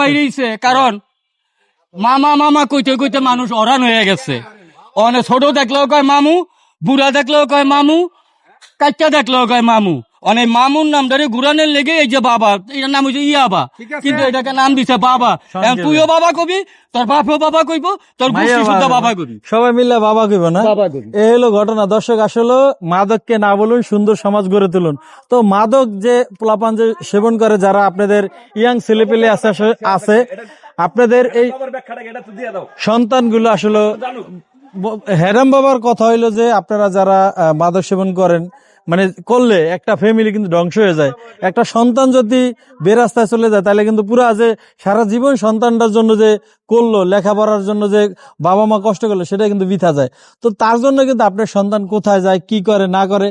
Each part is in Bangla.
বাইরেছে কারণ মামা মামা কইতে কইতে মানুষ অরান হয়ে গেছে। অনেক ছোট দেখলেও কয় মামু, বুড়া দেখলেও কয় মামু কাচ্চা দেখলেও কয় মামু। অনেক মামুর নাম ধরে ঘুরানের লেগে এই যে বাবা এটার নাম হচ্ছে ইয়াবা কিন্তু এটাকে নাম দিছে বাবা। তুইও বাবা কবি তোর বাপও বাবা কইব তোর শুদ্ধ বাবা। কবি। সবাই মিলে বাবা কইব না? হলো ঘটনা। দর্শক আসলে মাদককে না বলুন সুন্দর সমাজ গড়ে তুলুন। তো মাদক যে পোলাপান যে সেবন করে যারা আপনাদের ইয়াং ছেলেপেলে আছে আছে আপনাদের এই সন্তানগুলো আসলে হেরাম বাবার কথা হইল যে আপনারা যারা আহ, মাদক সেবন করেন মানে করলে একটা ফ্যামিলি কিন্তু ধ্বংস হয়ে যায়। একটা সন্তান যদি বেরাস্তায় চলে যায়, তাহলে কিন্তু পুরা যে সারা জীবন সন্তানটার জন্য যে করল, লেখাপড়ার জন্য যে বাবা মা কষ্ট করল সেটা কিন্তু বৃথা যায়। তো তার জন্য কিন্তু আপনার সন্তান কোথায় যায়, কি করে, না করে,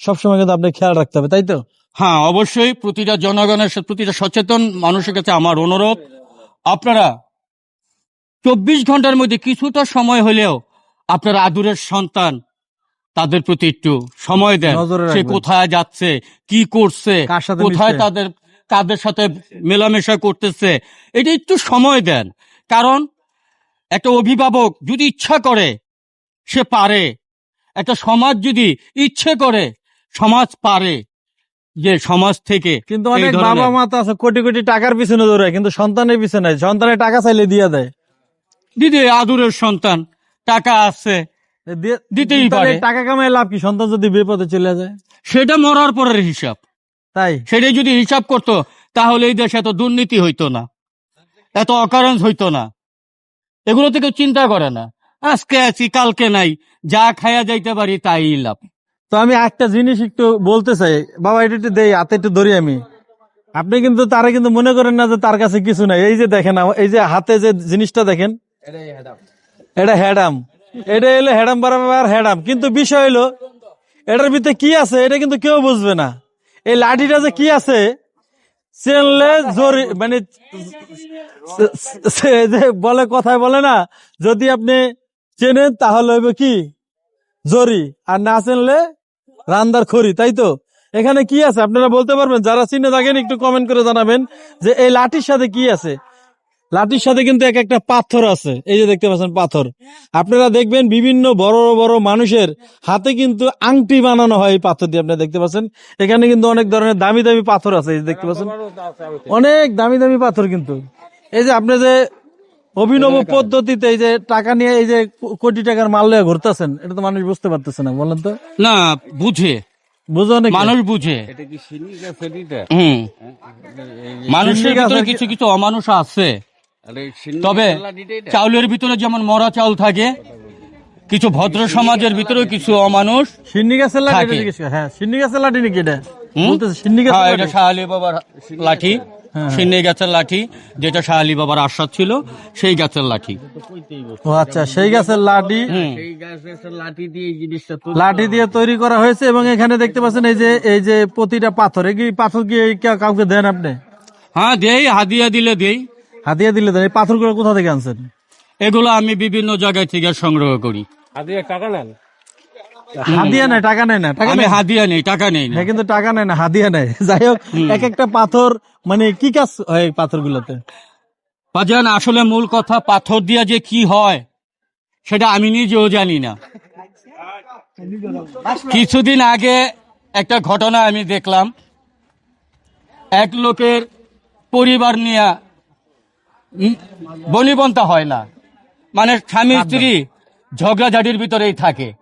সবসময় কিন্তু আপনি খেয়াল রাখতে হবে, তাই তো? হ্যাঁ অবশ্যই প্রতিটা জনগণের প্রতিটা সচেতন মানুষের কাছে আমার অনুরোধ। আপনারা চব্বিশ ঘণ্টার মধ্যে কিছুটা সময় হলেও আপনার আদুরের সন্তান তাদের প্রতি একটু সময় দেন। সে কোথায় যাচ্ছে কি করছে কোথায়? তাদের কাদের সাথে মেলামেশা করতেছে এটা একটু সময় দেন। কারণ একটা অভিভাবক যদি ইচ্ছা করে সে পারে। একটা সমাজ যদি ইচ্ছে করে সমাজ পারে। যে সমাজ থেকে কিন্তু অনেক বাবা মা তো আছে কোটি কোটি টাকার পিছনে দৌড়ায় কিন্তু সন্তানের পিছনে। সন্তানের টাকা চাইলে দিয়ে দেয়। দিদি আদুরের সন্তান টাকা আছে। দিতেই পারে। টাকা কামায় লাভ কি? সন্তান যদি বিপদে চলে যায়। সেটা মরার পরের হিসাব। তাই? সেটাই যদি হিসাব করতো তাহলে এই দেশে এত দুর্নীতি হইতো না। এত অকারেন্স হইতো না। এগুলো থেকে চিন্তা করে না। আজকে আছি কালকে নাই। যা খায়া যাইতে পারি তাই লাভ। তো আমি একটা জিনিস একটু বলতে চাই। বাবা এটা একটু দেই হাতে একটু ধরি আমি। আপনি কিন্তু তারা কিন্তু মনে করেন না যে তার কাছে কিছু নাই। এই যে দেখেন আম- এই যে হাতে যে জিনিসটা দেখেন এটা হ্যাডাম এটা হলো হ্যাডাম বরাবর হ্যাডাম কিন্তু বিষয় হলো, এটার ভিতরে কি আছে, এটা কিন্তু কেউ বুঝবে না। এই লাঠিটা যে কি আছে চেনলে জরি মানে বলে কথায় বলে না, যদি আপনি চেনেন তাহলে হইবে কি? জরি, আর না চিনলে রান্দার খড়ি, তাই তো? এখানে কি আছে? আপনারা বলতে পারবেন, যারা চিনে থাকেন একটু কমেন্ট করে জানাবেন যে এই লাঠির সাথে কি আছে। লাঠির সাথে কিন্তু এক একটা পাথর আছে। এই যে দেখতে পাচ্ছেন পাথর। আপনারা দেখবেন বিভিন্ন বড় বড় মানুষের হাতে কিন্তু আংটি বানানো হয় এই পাথর দিয়ে। আপনারা দেখতে পাচ্ছেন? এখানে কিন্তু অনেক ধরনের দামি দামি পাথর আছে এই যে দেখতে পাচ্ছেন? অনেক দামি দামি পাথর কিন্তু। এই যে আপনি যে অভিনব পদ্ধতিতে এই যে টাকা নিয়ে এই যে কোটি টাকার মাল নিয়ে ঘুরতেছেন এটা তো মানুষ বুঝতে পারতেছে না বলেন তো। না বুঝে। মানুষ বুঝে। হুম। মানুষের সিন্ডিকেট ভিতরে কিছু কিছু অমানুষ আছে। তবে চাউলের ভিতরে যেমন মরা চাউল থাকে কিছু ভদ্র সমাজের ভিতরেও কিছু অমানুষ সিন্নি গাছের লাঠি। হ্যাঁ সিন্নি গাছের লাঠি নাকি এটা? সিন্নি হ্যাঁ, গাছের এটা লাঠি। বাবার লাঠি। সিন্নি গাছের লাঠি যেটা শাহ আলী বাবার আশ্বাদ ছিল সেই গাছের লাঠি। ও আচ্ছা সেই গাছের লাঠি। হুম। লাঠি দিয়ে তৈরি করা হয়েছে। এবং এখানে দেখতে পাচ্ছেন এই যে এই যে প্রতিটা পাথর। এই কি পাথর কি কাউকে দেন আপনি? হ্যাঁ দেই হাদিয়া দিলে দেই। হাতিয়ে দিলে দেন এই পাথরগুলো কোথা থেকে আনছেন? এগুলো আমি বিভিন্ন জায়গায় থেকে সংগ্রহ করি। হাদিয়া নেয় টাকা নেয় না টাকা আমি নেয় হাদিয়া নেই টাকা নেই না। হ্যাঁ কিন্তু টাকা নেয় না হাদিয়া নেয় যাই হোক এক একটা পাথর মানে কি কাজ হয় পাথরগুলোতে? বাজান আসলে মূল কথা পাথর দিয়া যে কি হয় সেটা আমি নিজেও জানি না। কিছুদিন আগে একটা ঘটনা আমি দেখলাম। এক লোকের পরিবার নিয়ে বনিবন্তা হয় না। মানে স্বামী স্ত্রী ঝগড়াঝাটির ভিতরেই থাকে।